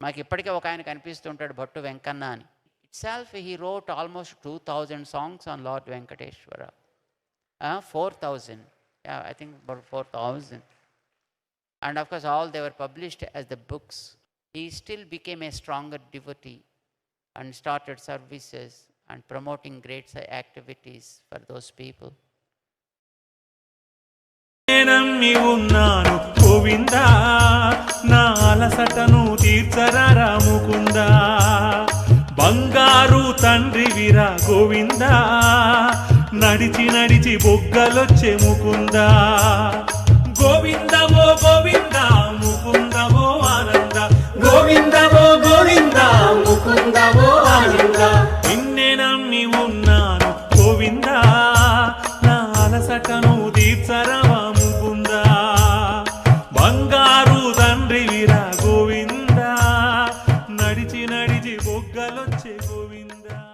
మాకు ఇప్పటికే ఒక ఆయన కనిపిస్తుంటాడు భట్టు వెంకన్న అని itself he wrote almost two thousand songs on lord Venkateswara four thousand I think about four thousand and of course all they were published as the books he still became a stronger devotee and started services and promoting great sa- activities for those people నమ్మి ఉన్నాను గోవిందా నా అలసటను తీర్చరా రాముకుందా బంగారు తండ్రి వీరా గోవిందా. నడిచి నడిచి బొగ్గలొచ్చే ముకుందా. గోవిందమో గోవిందా ముకుందమో ఆనంద. గోవిందవో గోవింద ముకుందవో ఆనంద. నిన్నే నమ్మి ఉన్నాను గోవిందా. నా అలసటను తీర్చరవా వీరా బొగ్గలొచ్చే గోవిందా.